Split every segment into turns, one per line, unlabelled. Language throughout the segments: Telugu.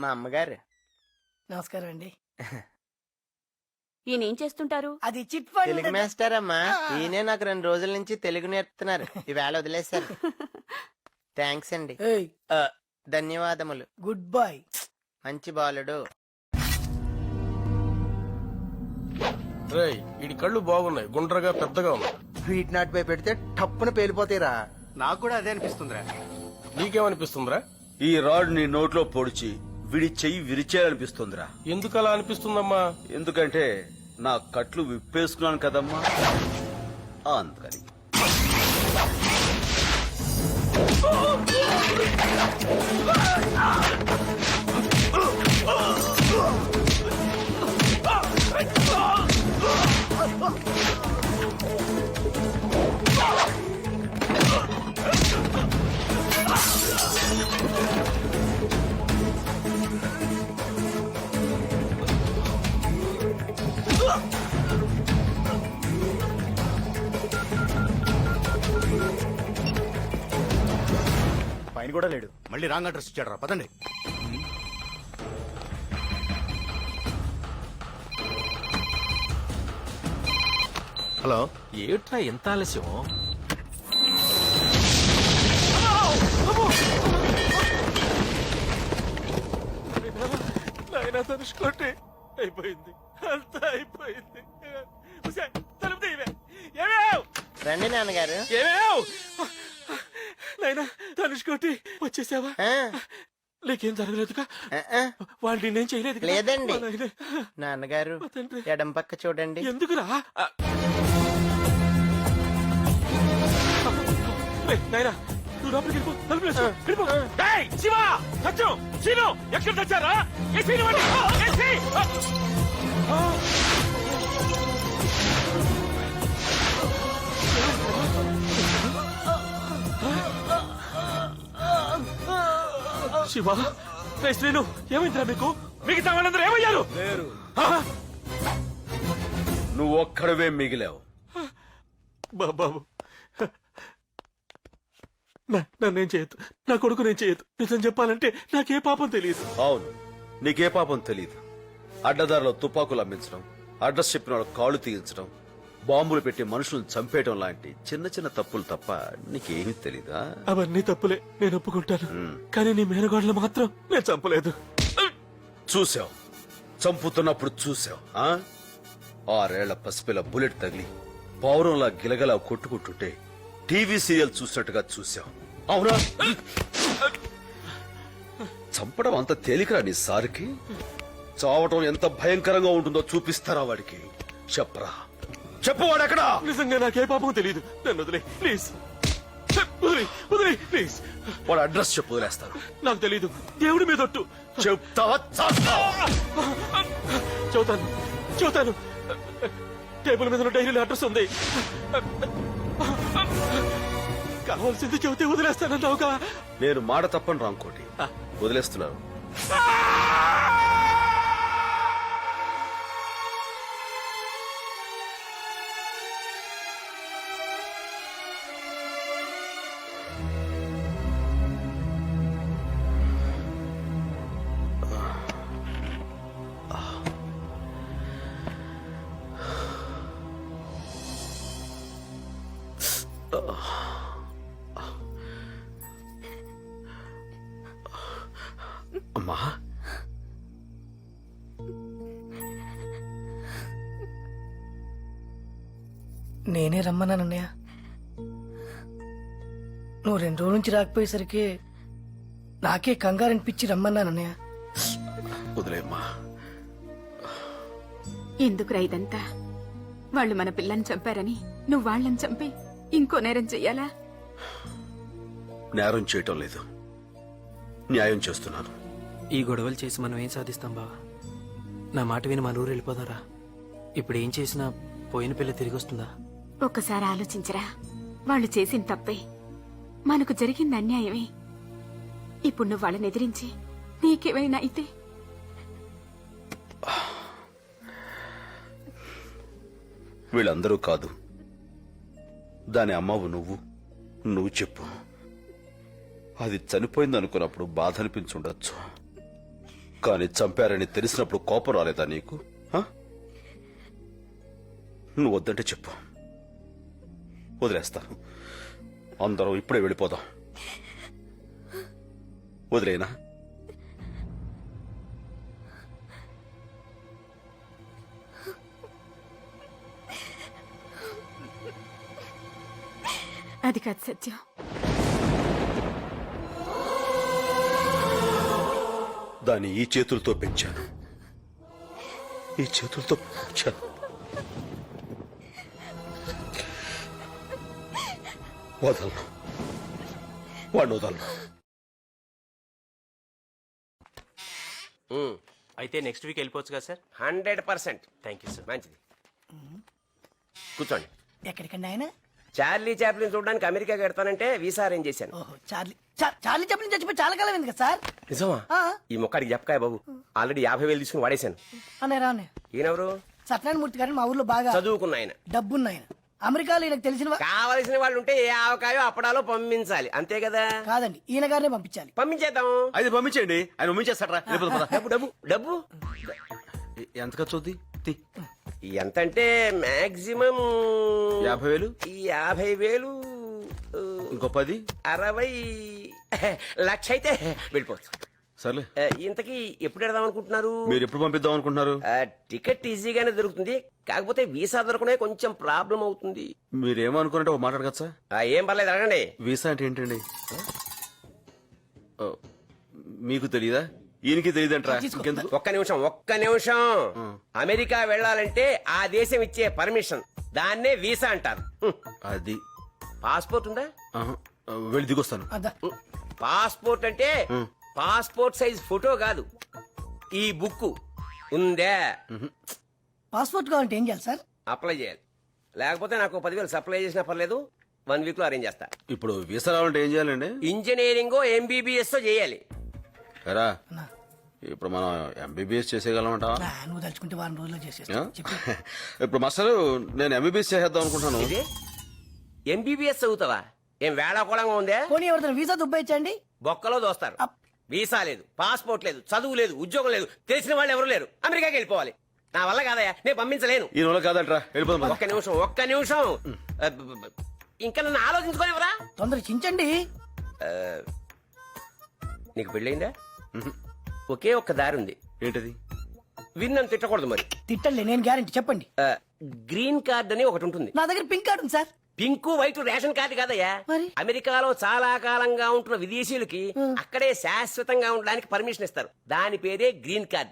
మా అమ్మగారు.
నమస్కారం అండి
ఈయన ఏం చేస్తుంటారు?
అది చిట్ ఫండ్
తెలుగు మాస్టర్ అమ్మా ఈయనే నాకు రెండు రోజుల నుంచి తెలుగు నేర్పుతున్నారు. ఈవేళ వదిలేశారు. థ్యాంక్స్ అండి. ఆ, ధన్యవాదములు.
గుడ్ బాయ్
మంచి బాలుడు.
రేయ్ ఇడి కళ్ళు బాగున్నాయి. గుండ్రగా పెద్దగా ఉన్నాయి.
స్వీట్ నాట్ పై పెడితే టప్పున పేలిపోతాయిరా.
నాకు కూడా అదే అనిపిస్తుందిరా.
నీకేమనిపిస్తుందిరా?
ఈ రాడ్ నీ నోట్లో పొడిచి విడి చెయ్యి విరిచేయాలనిపిస్తుందిరా.
ఎందుకు అలా అనిపిస్తుందమ్మా?
ఎందుకంటే నా కట్లు విప్పేసుకున్నాను కదమ్మా. అందుకని
పైన కూడా లేడు. మళ్ళీ రాంగ్ అడ్రస్ ఇచ్చాడు రా. పదండి. హలో.
ఏట్రా ఎంత ఆలస్యం? నాయనా తనుచుకోండి అయిపోయింది. అంతా అయిపోయింది. తలుపు తీయవే. ఏమేవ్?
రండి నాన్నగారు.
ఏమేవ్? నాయనా తనుచుకోండి వచ్చేసావా
ఆ,
నీకేం జరగలేదుగా. వాళ్ళు నేనేం చేయలేదు?
లేదండి. నాన్నగారు. ఎడం పక్క చూడండి
ఎందుకురా ఆ. రేయ్, నాయనా నువ్వు లోపలికి వెళ్ళిపో తలుపు వేసుకో. వెళ్ళిపో. ఏయ్, శివ సత్యం శీను ఎక్కడ తెచ్చారా శివ రే శ్రీను ఏమైందిరా మీకు? మిగతా వాళ్ళందరూ ఏమయ్యారు?
లేరు? నువ్వు ఒక్కడవే మిగిలావు.
బాబాబు నన్నేం చేయొద్దు. నా కొడుకు నేను చేయొద్దు. నిజం చెప్పాలంటే నాకే పాపం తెలియదు.
అవును. నీకే పాపం తెలియదు అడ్డదారిలో తుపాకులు అమ్మించడం అడ్రస్ చెప్పిన వాళ్ళ కాళ్ళు తీయించడం బాంబులు పెట్టి మనుషులను చంపేయడం లాంటి చిన్న చిన్న తప్పులు తప్ప నీకేమీ తెలీదా?
అవన్నీ తప్పులే. నేను ఒప్పుకుంటాను. కానీ నీ మేనగాడులు మాత్రం నేను చంపలేదు.
చూసావు. చంపుతున్నప్పుడు చూసావు ఆ? ఆరేళ్ళ పసిపిల్ల బుల్లెట్ తగిలి పౌరంలా గిలగలా కొట్టుకుంటుంటే టీవీ సీరియల్ చూసినట్టుగా చూసావు. అవునా? చంపడం అంత తేలికరా నీ సారికి? చావటం ఎంత భయంకరంగా ఉంటుందో చూపిస్తారా వాడికి? చెప్పరా. చెప్పు వాడెక్కడా?
నిజంగా నాకే పాపం తెలియదు నన్ను వదిలే ప్లీజ్. వదిలే వదిలే ప్లీజ్.
వాడు అడ్రస్ చెప్పు వదిలేస్తాను.
నాకు తెలియదు దేవుడి మీద ఒట్టు.
చెప్తావా చేస్తావా?
చూతాను చూతాను టేబుల్ మీద ఉన్న డైరీలో అడ్రస్ ఉంది. కావాల్సింది చెబితే వదిలేస్తానన్నావుగా.
నేను మాట తప్పని రాంకోటి. వదిలేస్తున్నాను. అమ్మా.
నేనే రమ్మన్నానన్నయ్య. నువ్వు రెండు రోజుల నుంచి రాకపోయేసరికి నాకే కంగారు అనిపించి రమ్మన్నానన్నయ్య.
వదిలేమ్మా.
ఎందుకురా ఇదంతా? వాళ్ళు మన పిల్లని చంపారని నువ్వు వాళ్ళని చంపి ఇంకో నేరం చెయ్యాలా?
నేరం చేయటం లేదు. న్యాయం చేస్తున్నాను.
ఈ గొడవలు చేసి మనం ఏం సాధిస్తాం బావా? నా మాట విని మన ఊరు వెళ్ళిపోదారా. ఇప్పుడు ఏం చేసినా పోయిన పిల్ల తిరిగి వస్తుందా?
ఒక్కసారి ఆలోచించరా. వాళ్ళు చేసిన తప్పే. మనకు జరిగింది అన్యాయమే. ఇప్పుడు నువ్వు వాళ్ళని ఎదిరించి నీకేమైనా అయితే.
వీళ్ళందరూ కాదు. దాని అమ్మవు నువ్వు. నువ్వు చెప్పు. అది చనిపోయింది అనుకున్నప్పుడు బాధ అనిపించుండొచ్చు. కానీ చంపారని తెలిసినప్పుడు కోపం రాలేదా నీకు? నువ్వు వద్దంటే చెప్పు. వదిలేస్తాను అందరం ఇప్పుడే వెళ్ళిపోదాం. వదిలేనా?
అది కాదు సత్యం.
దాన్ని ఈ చేతులతో పెంచాను. ఈ చేతులతో పెంచాను. వదలను. వాడిని వదలను.
అయితే నెక్స్ట్ వీక్ వెళ్ళిపోవచ్చు కదా sir?
Hundred percent.
Thank you sir.
మంచిది. కూర్చోండి.
ఎక్కడికండి ఆయన?
చార్లీ చాప్లిన్ చూడడానికి అమెరికా కడతానంటే వీసా అరేంజ్ చేశాను.
ఓహో చార్లీ. చార్లీ చెప్పిన చచ్చిపోయి చాలా కాలం కదా సార్?
నిజమా?
ఆ.
ఈ మొక్కడికి చెప్పకాయ బాబు. ఆల్రెడీ యాభై వేలు తీసుకుని వాడేశాను.
అన్నయ్య రా అన్నయ్య
ఈయనెవరు?
సత్యనారాయణ మూర్తి గారిని మా ఊర్లో బాగా
చదువుకున్న ఆయన.
డబ్బున్న ఆయన అమెరికాలో ఈయనకు తెలిసిన
కావలసిన వాళ్ళు ఉంటే ఏ ఆవకాయో అప్పడాలో పంపించాలి. అంతే కదా?
కాదండి ఈయన గారినే పంపించాలి.
పంపించేద్దాం.
అయితే పంపించేయండి. ఆయన పంపించేస్తాడ్రా.
డబ్బు డబ్బు డబ్బు.
ఎంత ఖర్చు అవుద్ది? తీ.
ఎంత అంటే మాక్సిమం
యాభై వేలు?
ఈ యాభై వేలు
ఇంకో పది?
అరవై లక్ష అయితే వెళ్ళిపోవచ్చు.
సర్లే.
ఆ, ఇంతకీ ఎప్పుడు వెడదాం అనుకుంటున్నారు?
మీరు ఎప్పుడు పంపిద్దాం అనుకుంటున్నారు?
ఆ, టికెట్ ఈజీగానే దొరుకుతుంది. కాకపోతే వీసా దొరకనే కొంచెం ప్రాబ్లం అవుతుంది.
మీరు ఏమనుకున్నట్టు ఒక మాట్లాడగచ్చా
ఆ, ఏం పర్లేదు అడగండి.
వీసా అంటే ఏంటండి? ఓ, మీకు తెలీదా? ఈయనకి తెలియదంటరా ఇంకెందుకు?
ఒక్క నిమిషం ఒక్క నిమిషం. అమెరికా వెళ్ళాలంటే ఆ దేశం ఇచ్చే పర్మిషన్. దాన్నే వీసా అంటారు. హ్మ్.
అది.
పాస్పోర్ట్ ఉందా?
ఆహా. వెళ్ళి దిగొస్తాను.
అదా.
పాస్పోర్ట్ అంటే పాస్పోర్ట్ సైజ్ ఫోటో కాదు. ఈ బుక్ ఉందే.
పాస్పోర్ట్ కావాలంటే ఏం చేయాలి సార్?
అప్లై చేయాలి. లేకపోతే నాకు పదివేలు సప్లై చేసినా పర్లేదు వన్ వీక్లో అరేంజ్ చేస్తా.
ఇప్పుడు వీసా రావాలంటే ఏం చేయాలండి?
ఇంజనీరింగ్ ఎంబీబీఎస్ చేయాలి.
ఎరా ఇప్పుడు మనం ఎంబీబీఎస్ చేసేయగలమంటా
నువ్వు తలుచుకుంటే వారం రోజుల్లో చేసేస్తా.
ఇప్పుడు మాస్టర్ నేను ఎంబీబీఎస్ చేసేద్దాం అనుకుంటున్నాను.
ఎంబీబీఎస్ చదువుతావా? ఏం వేళాకోళంగా ఉందే?
పోనీ ఎవరితో వీసా దుబ్బాయించండి
బొక్కలో దోస్తారు. వీసా లేదు పాస్పోర్ట్ లేదు చదువు లేదు ఉద్యోగం లేదు. తెలిసిన వాళ్ళు ఎవరు లేరు. అమెరికాకి వెళ్ళిపోవాలి. నా వల్ల కాదయ్యా నేను పంపించలేను.
ఈ నెల కాదంట్రా వెళ్ళిపోదాం పద.
ఒక్క నిమిషం ఒక్క నిమిషం. ఇంకా నన్ను ఆలోచించుకోనివరా
తొందర చించండి.
నీకు పెళ్ళయిందా? ఒకే ఒక్క దారి ఉంది.
ఏంటది?
విన్నను తిట్టకూడదు మరి.
తిట్టండి నేను గ్యారంటీ చెప్పండి.
గ్రీన్ కార్డ్ అని ఒకటి ఉంటుంది.
నా దగ్గర పింక్ కార్డు ఉంది sir.
Pink white ration card కాదయ్యా.
మరి?
అమెరికాలో చాలా కాలంగా ఉంటున్న విదేశీయులకి అక్కడే శాశ్వతంగా ఉండడానికి పర్మిషన్ ఇస్తారు. దాని పేరే గ్రీన్ కార్డ్.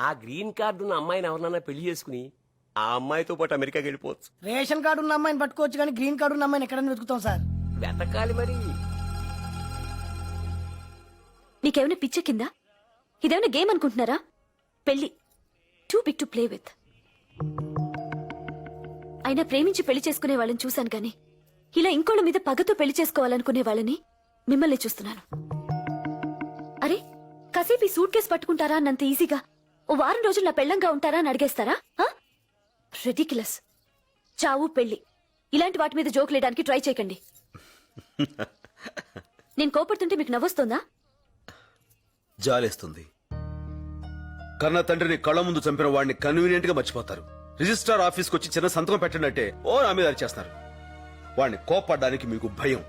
ఆ గ్రీన్ కార్డు ఉన్న అమ్మాయిని ఎవరినన్నా పెళ్ళి చేసుకుని ఆ అమ్మాయితో పాటు అమెరికాకి వెళ్ళిపోవచ్చు.
రేషన్ కార్డు ఉన్న అమ్మాయిని పట్టుకోవచ్చు కానీ గ్రీన్ కార్డు ఉన్న అమ్మాయిని ఎక్కడైనా వెతుకుతాం సార్.
వెతకాలి మరి.
నీకేమైనా పిచ్చ కింద? ఇదేమైనా గేమ్ అనుకుంటున్నారా? పెళ్ళి too big to play with అయినా ప్రేమించి పెళ్ళి చేసుకునే వాళ్ళని చూశాను కానీ ఇలా ఇంకోళ్ళ మీద పగతో పెళ్ళి చేసుకోవాలనుకునే వాళ్ళని మిమ్మల్ని చూస్తున్నాను. అరే కసేపు ఈ సూట్ కేసు పట్టుకుంటారా అన్నంత ఈజీగా? ఓ వారం రోజులు నా పెళ్ళంగా ఉంటారా అని అడిగేస్తారా? రెడిక్యులస్ చావు పెళ్ళి ఇలాంటి వాటి మీద జోకులేయడానికి ట్రై చేయకండి. నేను కోపడుతుంటే మీకు నవ్వొస్తుందా?
జాలేస్తుంది. కన్న తండ్రిని కళ్ళ ముందు చంపిన వాడిని కన్వీనియంట్గా మర్చిపోతారు. రిజిస్ట్రార్ ఆఫీస్కి వచ్చి చిన్న సంతకం పెట్టండి ఓ నా మీద చేస్తారు వాడిని కోపడ్డానికి మీకు భయం.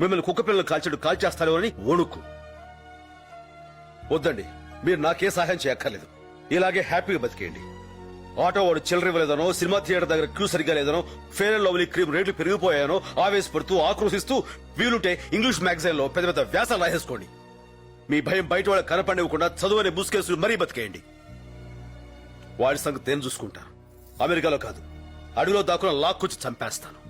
మిమ్మల్ని కుక్క పిల్లలు కాల్చడు కాల్చేస్తారో అని వణుకు. వద్దండి మీరు నాకే సహాయం చేయక్కర్లేదు. ఇలాగే హ్యాపీగా బతికేయండి. ఆటో వాడు చిల్లర ఇవ్వలేదనో సినిమా థియేటర్ దగ్గర క్యూ సరిగా లేదనో ఫేర్ అండ్ లవ్లీ క్రీమ్ రేట్లు పెరిగిపోయానో ఆవేశపడుతూ ఆక్రోశిస్తూ వీలుంటే ఇంగ్లీష్ మ్యాగజైన్లో పెద్ద పెద్ద వ్యాసాలు రాసేసుకోండి. మీ భయం బయట వాళ్ళకి కనపడివ్వకుండా చదువునే బుస్కేసులు మరీ బతికేయండి. వాడి సంగతి నేను చూసుకుంటా. అమెరికాలో కాదు. అడవిలో దాక్కున లాక్కొచ్చి చంపేస్తాను.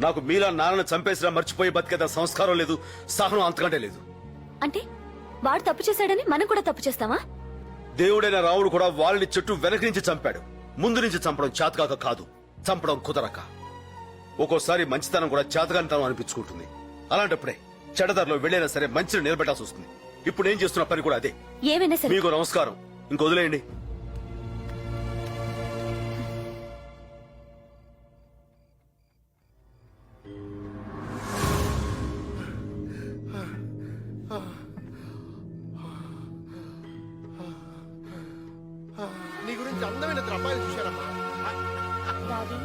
నాకు మీలా నాన్నను చంపేసినా మర్చిపోయి బతికేద సంస్కారం లేదు సహనం అంతకంటే లేదు.
అంటే వాడు తప్పు చేశాడని మనం కూడా తప్పు చేస్తావా
దేవుడైన రాముడు కూడా వాళ్ళని చెట్టు వెనక నుంచి చంపాడు. ముందు నుంచి చంపడం చేతకాక కాదు చంపడం కుదరక. ఒక్కోసారి మంచితనం కూడా చేతకానితనం అనిపించుకుంటుంది. అలాంటప్పుడే చెడదారిలో వెళ్ళైనా సరే మంచిని నిలబెట్టాల్సి వస్తుంది. ఇప్పుడు ఏం చేస్తున్న పని కూడా అదే.
ఏమైనా సరే.
మీకు నమస్కారం. ఇంక వదిలేయండి.
అబ్బాయిలు చూశారమ్మా.
డాడీ